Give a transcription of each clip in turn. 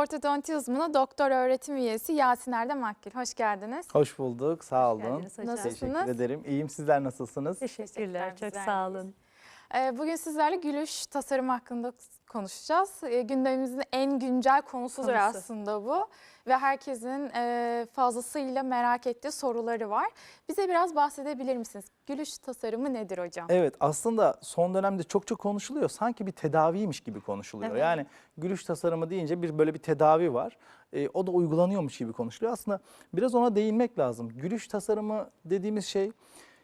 ortodonti uzmanı doktor öğretim üyesi Yasin Erdem Akgül. Hoş geldiniz. Hoş bulduk. Sağ olun. geldiniz hocam. Nasılsınız? Teşekkür ederim. İyiyim. Sizler nasılsınız? Teşekkürler. Çok sağ olun. Ee, Bugün sizlerle gülüş tasarım hakkında konuşacağız. Ee, Gündemimizin en güncel konusudur Konusu. aslında bu. Ve herkesin e, fazlasıyla merak ettiği soruları var. Bize biraz bahsedebilir misiniz? Gülüş tasarımı nedir hocam? Evet aslında son dönemde çok çok konuşuluyor. Sanki bir tedaviymiş gibi konuşuluyor. Evet. Yani gülüş tasarımı deyince bir böyle bir tedavi var. Ee, o da uygulanıyormuş gibi konuşuluyor. Aslında biraz ona değinmek lazım. Gülüş tasarımı dediğimiz şey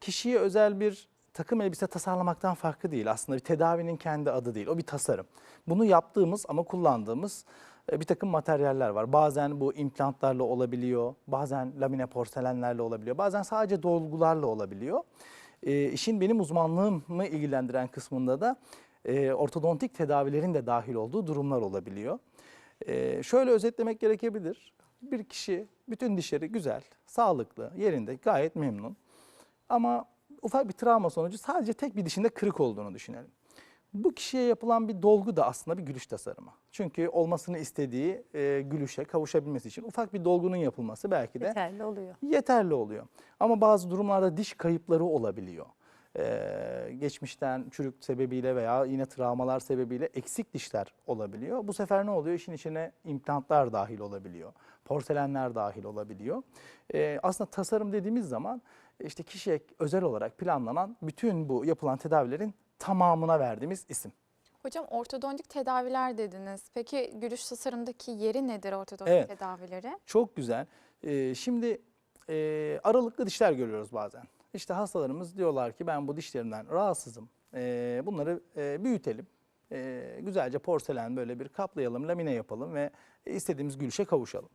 kişiye özel bir takım elbise tasarlamaktan farklı değil. Aslında bir tedavinin kendi adı değil. O bir tasarım. Bunu yaptığımız ama kullandığımız e, bir takım materyaller var. Bazen bu implantlarla olabiliyor, bazen lamine porselenlerle olabiliyor, bazen sadece dolgularla olabiliyor. E, işin benim uzmanlığımı ilgilendiren kısmında da e, ortodontik tedavilerin de dahil olduğu durumlar olabiliyor. E, şöyle özetlemek gerekebilir. Bir kişi bütün dişleri güzel, sağlıklı, yerinde, gayet memnun. Ama ufak bir travma sonucu sadece tek bir dişinde kırık olduğunu düşünelim. Bu kişiye yapılan bir dolgu da aslında bir gülüş tasarımı. Çünkü olmasını istediği e, gülüşe kavuşabilmesi için ufak bir dolgunun yapılması belki de Yeterli oluyor. yeterli oluyor. Ama bazı durumlarda diş kayıpları olabiliyor. Ee, geçmişten çürük sebebiyle veya yine travmalar sebebiyle eksik dişler olabiliyor. Bu sefer ne oluyor? İşin içine implantlar dahil olabiliyor. Porselenler dahil olabiliyor. Ee, aslında tasarım dediğimiz zaman işte kişiye özel olarak planlanan bütün bu yapılan tedavilerin tamamına verdiğimiz isim. Hocam ortodontik tedaviler dediniz. Peki gülüş tasarımdaki yeri nedir ortodontik Evet. tedavileri? Çok güzel. Ee, şimdi e, aralıklı dişler görüyoruz bazen. İşte hastalarımız diyorlar ki ben bu dişlerimden rahatsızım. Ee, bunları e, büyütelim. Ee, güzelce porselen böyle bir kaplayalım, lamine yapalım ve istediğimiz gülüşe kavuşalım.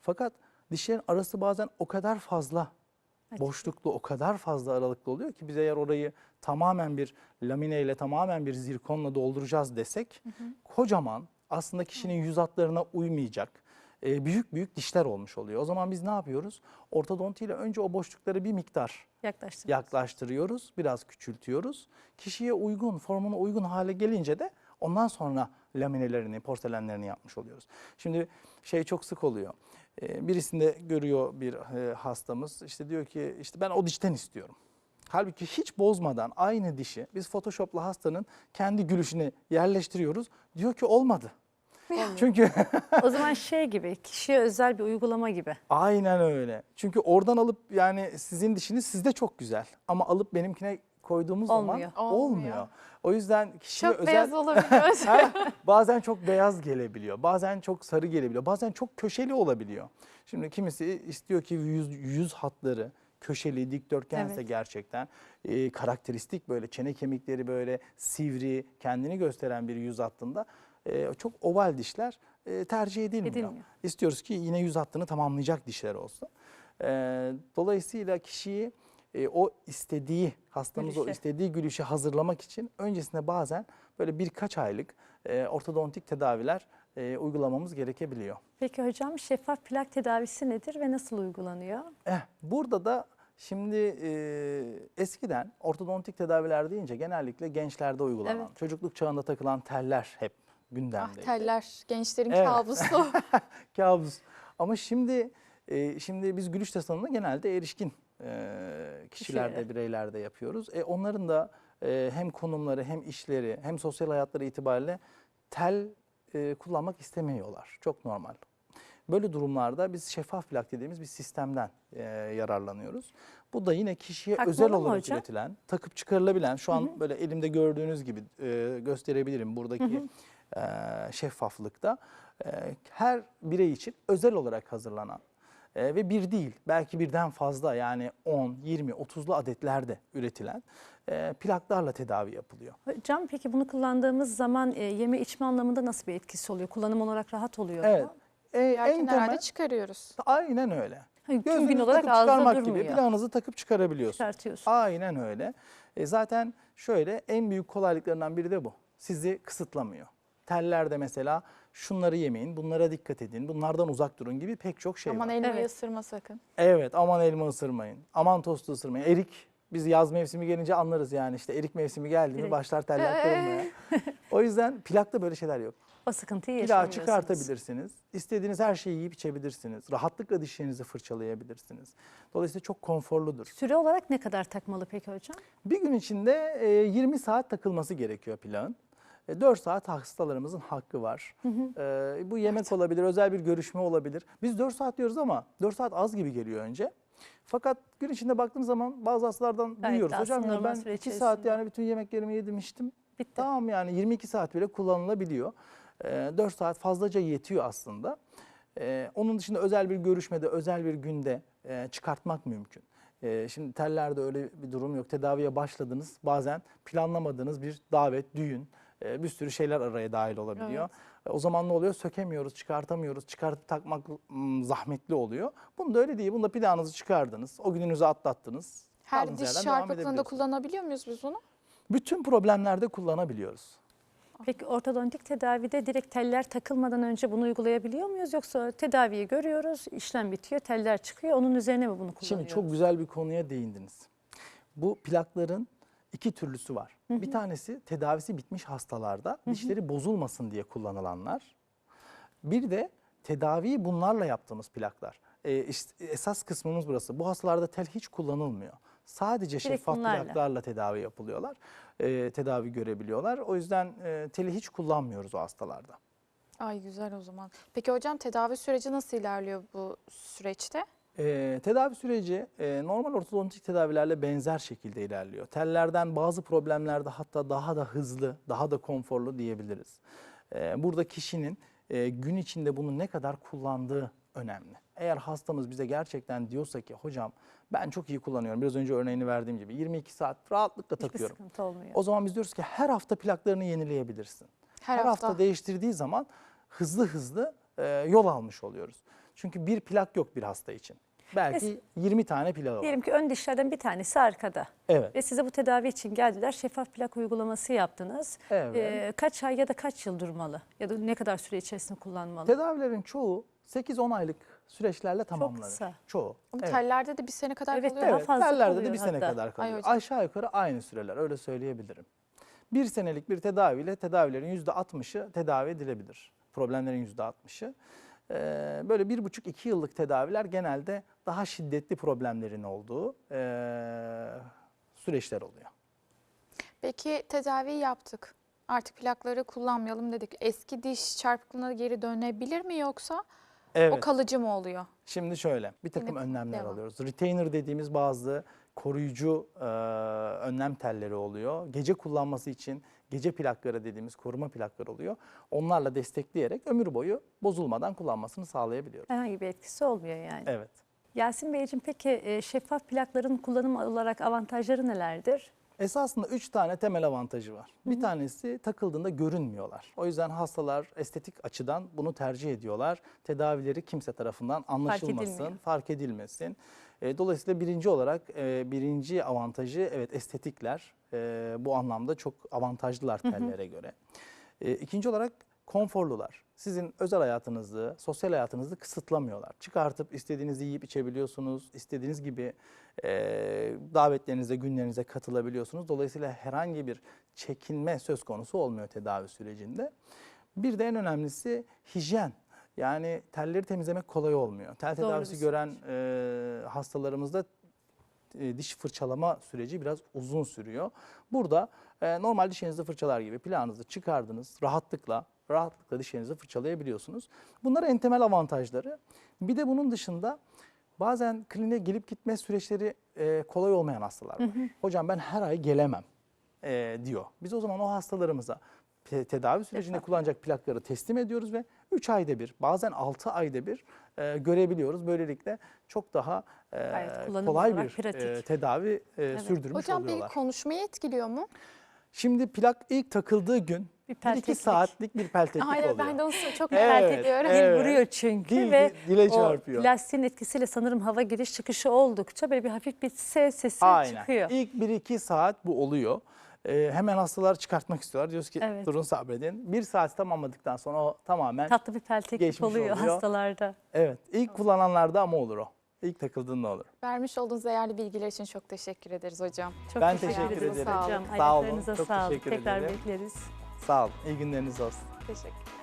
Fakat dişlerin arası bazen o kadar fazla boşluklu, o kadar fazla aralıklı oluyor ki biz eğer orayı tamamen bir lamineyle, tamamen bir zirkonla dolduracağız desek kocaman aslında kişinin yüz hatlarına uymayacak e, büyük büyük dişler olmuş oluyor. O zaman biz ne yapıyoruz? Ortodontiyle önce o boşlukları bir miktar Yaklaştık. yaklaştırıyoruz, biraz küçültüyoruz. Kişiye uygun, formuna uygun hale gelince de ondan sonra laminelerini, porselenlerini yapmış oluyoruz. Şimdi şey çok sık oluyor. Ee, Birisinde görüyor bir e, hastamız işte diyor ki işte ben o dişten istiyorum. Halbuki hiç bozmadan aynı dişi biz Photoshop'la hastanın kendi gülüşüne yerleştiriyoruz. Diyor ki olmadı. Çünkü o zaman şey gibi, kişiye özel bir uygulama gibi. Aynen öyle. Çünkü oradan alıp yani sizin dişiniz sizde çok güzel ama alıp benimkine koyduğumuz Olmuyor. zaman Olmuyor. olmuyor. O yüzden kişiye Çok özel beyaz olabiliyor. Bazen çok beyaz gelebiliyor. Bazen çok sarı gelebiliyor. Bazen çok köşeli olabiliyor. Şimdi kimisi istiyor ki yüz, yüz hatları köşeli, dikdörtgense Evet. gerçekten e, karakteristik böyle çene kemikleri böyle sivri, kendini gösteren bir yüz hattında e, çok oval dişler e, tercih edilmiyor. Edilmiyor. İstiyoruz ki yine yüz hattını tamamlayacak dişler olsun. E, dolayısıyla kişiyi e, o istediği, hastamız o istediği gülüşü hazırlamak için öncesinde bazen böyle birkaç aylık e, ortodontik tedaviler e, uygulamamız gerekebiliyor. Peki hocam şeffaf plak tedavisi nedir ve nasıl uygulanıyor? Eh, burada da şimdi e, eskiden ortodontik tedaviler deyince genellikle gençlerde uygulanan, Evet. çocukluk çağında takılan teller hep ah gündemdeydi. teller, gençlerin Evet. kabusu. Kabus. Ama şimdi e, şimdi biz gülüş tasarımını genelde erişkin e, kişilerde, Kişilere. bireylerde yapıyoruz. E, onların da e, hem konumları hem işleri hem sosyal hayatları itibariyle tel e, kullanmak istemiyorlar. Çok normal. Böyle durumlarda biz şeffaf plak dediğimiz bir sistemden e, yararlanıyoruz. Bu da yine kişiye Takmalı özel mı olarak hocam? üretilen, takıp çıkarılabilen, şu an böyle elimde gördüğünüz gibi e, gösterebilirim buradaki e, şeffaflıkta. E, her birey için özel olarak hazırlanan e, ve bir değil belki birden fazla yani 10, 20, 30'lu adetlerde üretilen e, plaklarla tedavi yapılıyor. Hocam peki bunu kullandığımız zaman e, yeme içme anlamında nasıl bir etkisi oluyor? Kullanım olarak rahat oluyor Evet. mu? E, en temel çıkarıyoruz. aynen öyle. Hayır, tüm gün olarak takıp ağızda çıkarmak gibi durmuyor. plağınızı takıp çıkarabiliyorsunuz. Çıkartıyorsun. Aynen öyle. E zaten şöyle en büyük kolaylıklarından biri de bu. Sizi kısıtlamıyor. Tellerde mesela şunları yemeyin, bunlara dikkat edin, bunlardan uzak durun gibi pek çok şey Aman var. elmayı Evet. ısırma sakın. Evet aman elma ısırmayın, aman tostu ısırmayın. Erik biz yaz mevsimi gelince anlarız yani işte erik mevsimi geldi mi başlar teller Ee? kırılmaya. O yüzden plakta böyle şeyler yok. O sıkıntıyı Plağı yaşamıyorsunuz. çıkartabilirsiniz. İstediğiniz her şeyi yiyip içebilirsiniz. Rahatlıkla dişlerinizi fırçalayabilirsiniz. Dolayısıyla çok konforludur. Süre olarak ne kadar takmalı peki hocam? Bir gün içinde e, 20 saat takılması gerekiyor plağın. E, 4 saat hastalarımızın hakkı var. E, bu yemek olabilir, özel bir görüşme olabilir. Biz 4 saat diyoruz ama 4 saat az gibi geliyor önce. Fakat gün içinde baktığımız zaman bazı hastalardan Gayet duyuyoruz. Hocam ya ben süre 2 saat içerisinde." yani bütün yemeklerimi yedim içtim. Bitti. Tamam yani 22 saat bile kullanılabiliyor. E, 4 saat fazlaca yetiyor aslında. E, onun dışında özel bir görüşmede, özel bir günde e, çıkartmak mümkün. E, şimdi tellerde öyle bir durum yok. Tedaviye başladınız. Bazen planlamadığınız bir davet, düğün, bir sürü şeyler araya dahil olabiliyor. E, O zaman ne oluyor? Sökemiyoruz, çıkartamıyoruz. Çıkartıp takmak zahmetli oluyor. Bunda öyle değil. Bunda plağınızı çıkardınız. O gününüzü atlattınız. Her diş edebiliyorsunuz. kullanabiliyor muyuz biz onu? Bütün problemlerde kullanabiliyoruz. Peki ortodontik tedavide direkt teller takılmadan önce bunu uygulayabiliyor muyuz? Yoksa tedaviyi görüyoruz, işlem bitiyor, teller çıkıyor. Onun üzerine mi bunu kullanıyoruz? Şimdi çok güzel bir konuya değindiniz. Bu plakların iki türlüsü var. Bir tanesi tedavisi bitmiş hastalarda dişleri bozulmasın diye kullanılanlar. Bir de tedaviyi bunlarla yaptığımız plaklar. Ee, işte esas kısmımız burası. Bu hastalarda tel hiç kullanılmıyor. Sadece şeffaf bunlarla. plaklarla tedavi yapılıyorlar. Ee, tedavi görebiliyorlar. O yüzden e, teli hiç kullanmıyoruz o hastalarda. Ay güzel o zaman. Peki hocam tedavi süreci nasıl ilerliyor bu süreçte? Ee, tedavi süreci e, normal ortodontik tedavilerle benzer şekilde ilerliyor. Tellerden bazı problemlerde hatta daha da hızlı, daha da konforlu diyebiliriz. Ee, burada kişinin e, gün içinde bunu ne kadar kullandığı önemli. Eğer hastamız bize gerçekten diyorsa ki hocam ben çok iyi kullanıyorum. Biraz önce örneğini verdiğim gibi 22 saat rahatlıkla Hiçbir takıyorum. sıkıntı olmuyor. O zaman biz diyoruz ki her hafta plaklarını yenileyebilirsin. Her Her, hafta. hafta. değiştirdiği zaman hızlı hızlı e, yol almış oluyoruz. Çünkü bir plak yok bir hasta için. Belki 20 tane plağı var. Diyelim ki ön dişlerden bir tanesi arkada. Evet. Ve size bu tedavi için geldiler. Şeffaf plak uygulaması yaptınız. Evet. Ee, kaç ay ya da kaç yıl durmalı? Ya da ne kadar süre içerisinde kullanmalı? Tedavilerin çoğu 8-10 aylık süreçlerle tamamlanır. kısa. Çoğu. Ama Evet. tellerde de bir sene kadar Evet, kalıyor. daha Evet, fazla tellerde de bir sene hatta. kadar kalıyor. hocam. Aşağı yukarı aynı süreler öyle söyleyebilirim. Bir senelik bir tedaviyle tedavilerin %60'ı tedavi edilebilir. Problemlerin %60'ı. Ee, böyle bir buçuk iki yıllık tedaviler genelde daha şiddetli problemlerin olduğu ee, süreçler oluyor. Peki tedaviyi yaptık. Artık plakları kullanmayalım dedik. Eski diş çarpıklığına geri dönebilir mi yoksa Evet. o kalıcı mı oluyor? Şimdi şöyle bir takım Yine önlemler devam. alıyoruz. Retainer dediğimiz bazı koruyucu e, önlem telleri oluyor. Gece kullanması için gece plakları dediğimiz koruma plakları oluyor. Onlarla destekleyerek ömür boyu bozulmadan kullanmasını sağlayabiliyoruz. Herhangi bir etkisi olmuyor yani. Evet. Yasin Beyciğim peki e, şeffaf plakların kullanım olarak avantajları nelerdir? Esasında üç tane temel avantajı var. Bir tanesi takıldığında görünmüyorlar. O yüzden hastalar estetik açıdan bunu tercih ediyorlar. Tedavileri kimse tarafından anlaşılmasın, edilmiyor. fark edilmesin. E, Dolayısıyla birinci olarak e, birinci avantajı evet estetikler. E, Bu anlamda çok avantajlılar tellere göre. E, İkinci olarak konforlular. Sizin özel hayatınızı, sosyal hayatınızı kısıtlamıyorlar. Çıkartıp istediğinizi yiyip içebiliyorsunuz. istediğiniz gibi e, davetlerinize, günlerinize katılabiliyorsunuz. Dolayısıyla herhangi bir çekinme söz konusu olmuyor tedavi sürecinde. Bir de en önemlisi hijyen. Yani telleri temizlemek kolay olmuyor. Tel tedavisi gören e, hastalarımızda e, diş fırçalama süreci biraz uzun sürüyor. Burada e, normal dişlerinizi fırçalar gibi plağınızı çıkardınız rahatlıkla rahatlıkla dişlerinizi fırçalayabiliyorsunuz. Bunlar en temel avantajları. Bir de bunun dışında bazen kliniğe gelip gitme süreçleri e, kolay olmayan hastalar var. Hocam ben her ay gelemem e, diyor. Biz o zaman o hastalarımıza te- tedavi sürecinde kullanacak plakları teslim ediyoruz ve 3 ayda bir bazen 6 ayda bir e, görebiliyoruz. Böylelikle çok daha e, kolay bir pratik. e, tedavi e, sürdürmüş Hocam oluyorlar. bir konuşmayı etkiliyor mu? Şimdi plak ilk takıldığı gün Bir 1-2 pelteklik. saatlik bir pelteklik Aynen oluyor. ben de onu çok Evet, merak ediyorum. evet. Dil vuruyor çünkü Dil- ve dile o çarpıyor. plastiğin etkisiyle sanırım hava giriş çıkışı oldukça böyle bir hafif bir ses sesi Aynen. çıkıyor. İlk 1-2 saat bu oluyor. Ee, hemen hastalar çıkartmak istiyorlar. Diyoruz ki Evet. durun sabredin. Bir saat tamamladıktan sonra o tamamen Tatlı bir pelteklik Geçmiş oluyor, oluyor. hastalarda. evet ilk kullananlarda ama olur o. İlk takıldığında olur. Vermiş olduğunuz değerli bilgiler için çok teşekkür ederiz hocam. Çok Ben teşekkür, ederim. hocam. Sağ olun, Ayaklarınıza çok sağlık. teşekkür Tekrar ederim. bekleriz. Sağ olun. İyi günleriniz olsun. Teşekkür